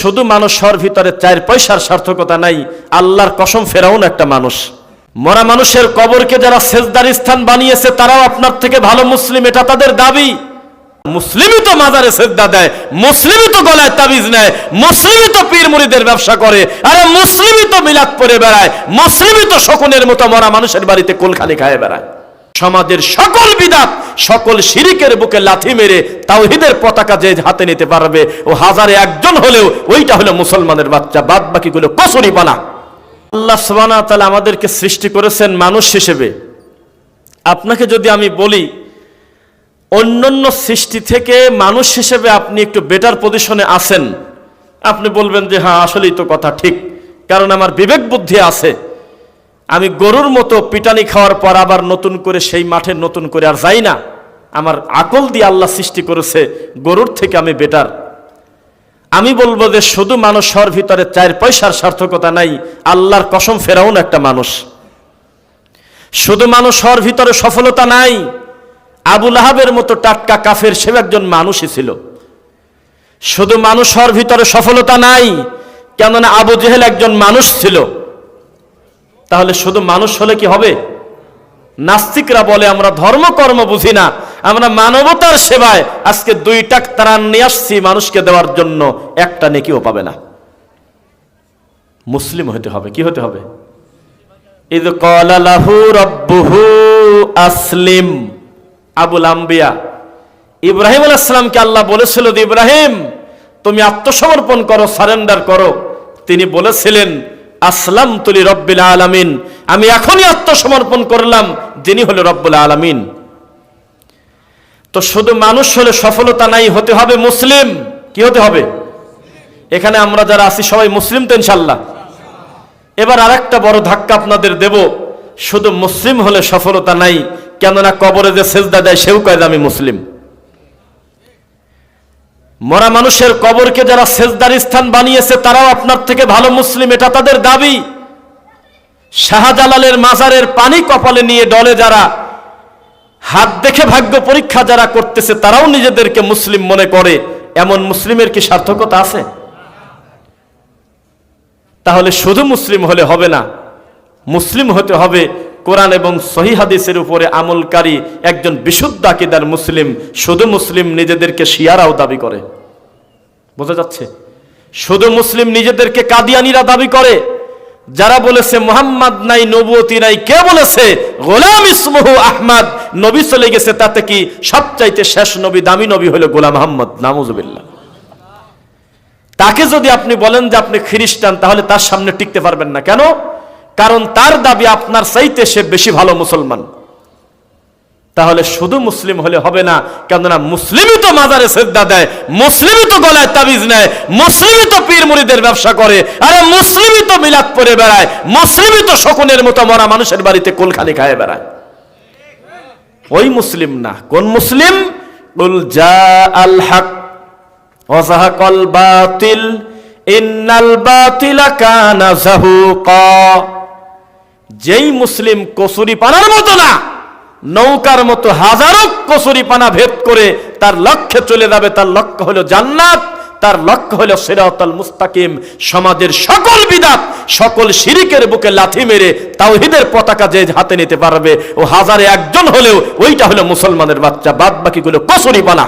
শুধু মানুষ হওয়ার ভিতরে চার পয়সার সার্থকতা নাই, আল্লাহর কসম ফেরাউন একটা মানুষ। মরা মানুষের কবরকে যারা সেজদার স্থান বানিয়েছে, তারাও আপনার থেকে ভালো মুসলিম, এটা তাদের দাবি। মুসলিমই তো মাজারে সেজদা দেয়, মুসলিমই তো গলায় তাবিজ নেয়, মুসলিমই তো পীর মুড়িদের ব্যবসা করে, আরে মুসলিমই তো মিলাদ পরে বেড়ায়, মুসলিমই তো শকুনের মতো মরা মানুষের বাড়িতে কোলখালি খায় বেড়ায়। সমাজের সকল বিদাত সকল শিরিকের বুকে লাথি মেরে তাওহিদের পতাকা যে হাতে নিতে পারবে, ও হাজারে একজন হলেও ওইটা হলো মুসলমানের বাচ্চা বাদ বাকিগুলো কসরি বানা আল্লাহ সুবহানাহু ওয়া তাআলা আমাদেরকে সৃষ্টি করেছেন মানুষ হিসেবে। আপনাকে যদি আমি বলি, অন্যান্য সৃষ্টি থেকে মানুষ হিসেবে আপনি একটু বেটার পজিশনে আছেন, আপনি বলবেন যে হ্যাঁ আসলেই তো কথা ঠিক। কারণ আমার বিবেক বুদ্ধি আছে। আমি গরুর মতো পিটানি খাওয়ার পর আবার নতুন করে সেই মাঠে নতুন করে আর যাই না। আমার আকল দিয়ে আল্লাহ সৃষ্টি করেছে, গরুর থেকে আমি বেটার আমি বলব যে শুধু মানুষ হওয়ার ভিতরে চার পয়সার সার্থকতা নাই, আল্লাহর কসম ফেরাউন একটা মানুষ। শুধু মানুষ হওয়ার ভিতরে সফলতা নাই আবুল আহাবের মতো টাটকা কাফের সে একজন মানুষই ছিল। শুধু মানুষ হওয়ার ভিতরে সফলতা নাই, কেননা আবু জেহেল একজন মানুষ ছিল। তাহলে শুধু মানুষ হলে কি হবে? নাস্তিকরা বলে, আমরা ধর্মকর্ম বুঝি না, আমরা মানবতার সেবায় আজকে দুইটা তারা নিয়ে আসছি মানুষকে দেওয়ার জন্য, একটা নেকিও পাবে না। মুসলিম হতে হবে, কি হতে হবে? ইদ ক্বালা লাহু আসলিম। আবুল আম্বিয়া, ইব্রাহিম আলাইহিস আল্লাহ বলেছিল, ইব্রাহিম, তুমি আত্মসমর্পণ করো, সারেন্ডার করো। তিনি বলেছিলেন আসলাম তুলি রব্বিল আলামিন। আমি এখনই আত্মসমর্পণ করলাম, যিনি হলো রব্বুল আলামিন। তো শুধু মানুষ হলে সফলতা নাই, হতে হবে মুসলিম। কি হতে হবে? এখানে আমরা যারা আছি, সবাই মুসলিম তো ইনশাল্লাহ এবার আর একটা বড় ধাক্কা আপনাদের দেব। শুধু মুসলিম হলে সফলতা নাই, কেননা কবরে যে সেজদা দেয়, সেও কয় আমি মুসলিম। মরা মানুষের কবরকে যারা সেজদার স্থান বানিয়েছে, তারাও আপনার থেকে ভালো মুসলিম, এটা তাদের দাবি। শাহজালালের মাজারের পানি কপালে নিয়ে ডলে যারা, হাত দেখে ভাগ্য পরীক্ষা যারা করতেছে, তারাও নিজেদেরকে মুসলিম মনে করে। এমন মুসলিমের কি সার্থকতা আছে? তাহলে শুধু মুসলিম হলে হবে না, মুসলিম হতে হবে কোরআন এবং সহি হাদিসের উপরে আমলকারী একজন বিশুদ্ধ আকিদার মুসলিম শুধু মুসলিম নিজেদেরকে শিয়ারাও দাবি করে। বোঝা যাচ্ছে? শুধু মুসলিম নিজেদেরকে কাদিয়ানিরা দাবি করে। যারা বলেছে মোহাম্মদ নাই নবুয়তি নাই, কে বলেছে? গোলাম ইসমহু আহমদ। নবী চলে গেছে, তাতে কি সবচাইতে শেষ নবী, দামি নবী হলো গোলাম আহমদ? নামুজুবিল্লাহ তাকে যদি আপনি বলেন যে আপনি খ্রিস্টান, তাহলে তার সামনে টিকতে পারবেন না। কেন? কারণ তার দাবি আপনার চাইতে সে বেশি ভালো মুসলমান। তাহলে শুধু মুসলিম হলে হবে না, কেননা মুসলিমই তো মাজারে শ্রদ্ধা দেয়, মুসলিমই তো গলায় তাবিজ নেয়, মুসলিমই তো পীর মুড়িদের ব্যবসা করে, আরে মুসলিমই তো মিলাদ পরে বেড়ায়, মুসলিমই তো শকুনের মতো মরা মানুষের বাড়িতে কোলখালি খায় বেড়ায়। ওই মুসলিম না, কোন মুসলিম? ওয়াজাহাকাল বাতিল, ইন্নাল বাতিলা কানা জাহুকা। যেই মুসলিম কসুরি পানার মতো না, নৌকার মতো হাজারো কসুরি পানা ভেদ করে তার লক্ষ্যে চলে যাবে, তার লক্ষ্য হলো জান্নাত, তার লক্ষ্য হলো সিরাতাল মুস্তাকিম। সমাজের সকল বিদাত, সকল শিরিকের বুকে লাথি মেরে তাওহিদের পতাকা যে হাতে নিতে পারবে, ও হাজারে একজন হলেও ওইটা হলো মুসলমানের বাচ্চা বাদ বাকিগুলো কসুরি পানা।